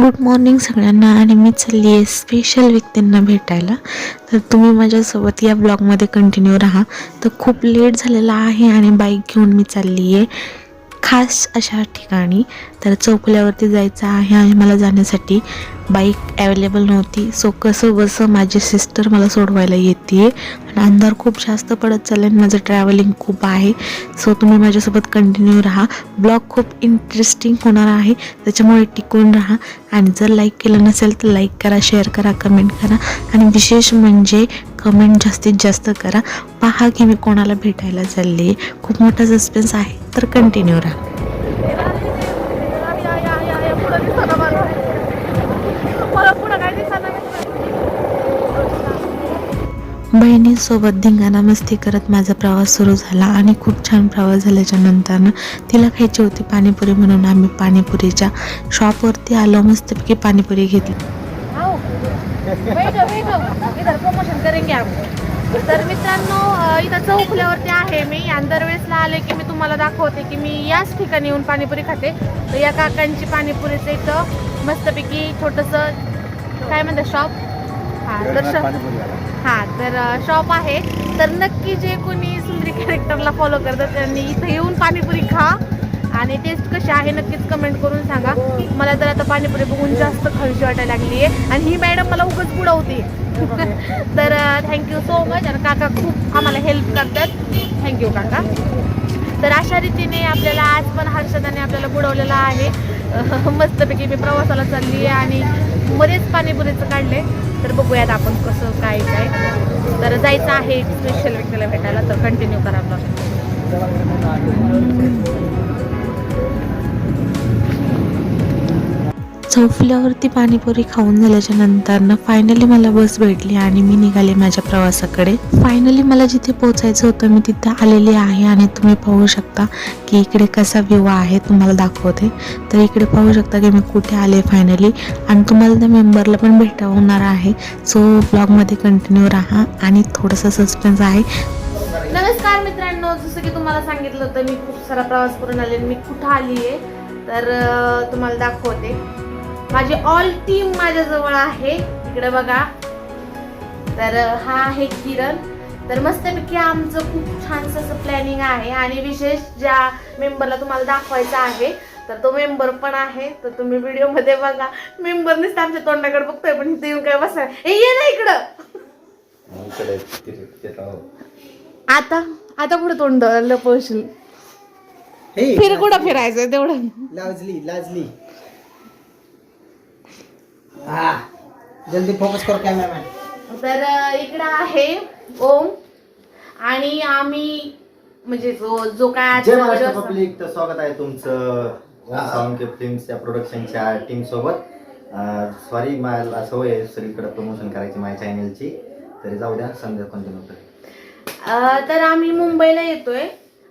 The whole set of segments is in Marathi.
गुड मॉर्निंग सगळ्यांना. आणि मी चालली आहे स्पेशल व्यक्तींना भेटायला. तर तुम्ही माझ्यासोबत या ब्लॉगमध्ये कंटिन्यू राहा. तर खूप लेट झालेला आहे आणि बाईक घेऊन मी चालली आहे खास अशा ठिकाणी. तर चौकल्यावरती जायचं आहे आणि मला जाण्यासाठी बाईक अवेलेबल नव्हती. सो कसं बसं माझी सिस्टर मला सोडवायला येते आणि अंधार खूप जास्त पडत चाललं आणि माझं ट्रॅव्हलिंग खूप आहे. सो तुम्ही माझ्यासोबत कंटिन्यू राहा. ब्लॉग खूप इंटरेस्टिंग होणार आहे. त्याच्यामुळे टिकून राहा. आणि जर लाईक केलं नसेल तर लाईक करा शेअर करा कमेंट करा. आणि विशेष म्हणजे कमेंट जास्तीत जास्त करा. पहा की मी कोणाला भेटायला चालली आहे खूप मोठा सस्पेन्स आहे तर कंटिन्यू राहा. बहिणीसोबत धिंगाणा मस्ती करत माझा प्रवास सुरू झाला आणि खूप छान प्रवास झाल्याच्या नंतरनं तिला खायची होती पाणीपुरी म्हणून आम्ही पाणीपुरीच्या शॉपवरती आलो मस्तपैकी पाणीपुरी घेतली. तर मित्रांनो इथं चौकल्यावरती आहे मी. आणि दरवेळेसला आले की मी तुम्हाला दाखवते की मी याच ठिकाणी येऊन पाणीपुरी खाते. तर या काकांची पाणीपुरीचं इथं मस्तपैकी छोटंसं काय म्हणतात शॉप हां तर शॉप हां तर शॉप आहे. तर नक्की जे कोणी सुंदरी कॅरेक्टरला फॉलो करतात त्यांनी इथं येऊन पाणीपुरी खा आणि टेस्ट कशी आहे नक्कीच कमेंट करून सांगा. मला तर आता पाणीपुरी बघून जास्त खावीशी वाटायला लागली आहे आणि ही मॅडम मला उगाच बुडवते. तर थँक्यू सो मच आणि काका खूप आम्हाला हेल्प करतात. थँक्यू काका. तर अशा रीतीने आपल्याला आज पण हर्षदाने आपल्याला बुडवलेला आहे. मस्तपैकी मी प्रवासाला चालली आहे आणि बरेच पाणीपुरीचं काढले. तर बघूयात आपण कसं काय काय. तर जायचं आहे स्पेशल व्यक्तीला भेटायला. तर कंटिन्यू करा ब्लॉग झोपल्यावरती पाणीपुरी खाऊन झाल्याच्या नंतरनं फायनली मला बस भेटली आणि मी निघाले माझ्या प्रवासाकडे. फायनली मला जिथे पोहोचायचं होतं मी तिथं आलेली आहे आणि तुम्ही पाहू शकता की इकडे कसा व्ह्यू आहे तुम्हाला दाखवते. तर इकडे पाहू शकता की मी कुठे आले फायनली आणि तुम्हाला त्या मेंबरला पण भेटवणार आहे. सो ब्लॉगमध्ये कंटिन्यू राहा आणि थोडंसं सस्पेन्स आहे. नमस्कार मित्रांनो जसं की तुम्हाला सांगितलं होतं मी खूप सारा प्रवास करून आले आणि मी कुठं आली आहे तर तुम्हाला दाखवते. माझी ऑल टीम माझ्याजवळ आहे. इकडे बघा. तर हा आहे किरण. तर मस्तपैकी आमचं खूप छानसं असं प्लॅनिंग आहे. आणि विशेष ज्या मेंबरला तुम्हाला दाखवायचं आहे तर तो मेंबर पण आहे. तर तुम्ही व्हिडिओमध्ये बघा. मेंबर नुसतं आमच्या तोंडाकडे बघतोय पण इथे येऊन काय बसा हे ये ना इकडं. आता आता पुढे तोंड लपवशील? हे फिर कुठं फिरायचं तेवढं? लाजली लाजली. हा. जल्दी फोकस करो कॅमेरामॅन तर इकडं आहे ओम. आणि आम्ही म्हणजे जो जो काय जय आजचा महाराष्ट्र video असतो- पब्लिक तर स्वागत आहे तुमचं फिल्म्स या प्रोडक्शनच्या टीम सोबत. सॉरी मला सवय आहे सगळीकडे प्रमोशन करायची माझ्या चॅनलची तरी जाऊ द्या संध्या कंटिन्यू कर. अं, तर आम्ही मुंबईला येतोय.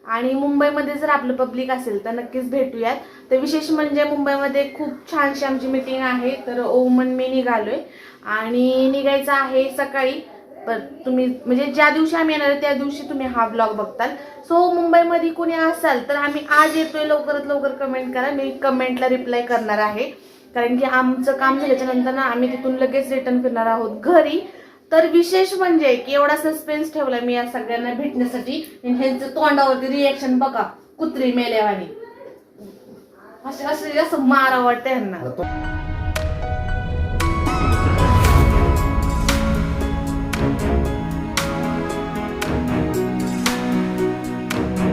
आणि मुंबईमध्ये जर आपलं पब्लिक असेल तर नक्कीच भेटूयात. तर विशेष म्हणजे मुंबईमध्ये खूप छानशी आमची मीटिंग आहे. तर ओमन मी निघालोय. आणि निघायचं आहे सकाळी. पण तुम्ही म्हणजे ज्या दिवशी आम्ही येणार आहे त्या दिवशी तुम्ही हा ब्लॉग बघताल. सो मुंबईमध्ये कोणी असाल तर आम्ही आज येतोय. लवकरात लवकर कमेंट करा. मी कमेंटला रिप्लाय करणार आहे. कारण की आमचं काम झाल्याच्यानंतर ना आम्ही तिथून लगेच रिटर्न फिरणार आहोत घरी. तर विशेष म्हणजे की एवढा सस्पेन्स ठेवला मी या सगळ्यांना भेटण्यासाठी. ह्यांचं तोंडावरती रिएक्शन बघा. कुत्री मेल्यावानी. असं असे असं मारा वाटतं यांना.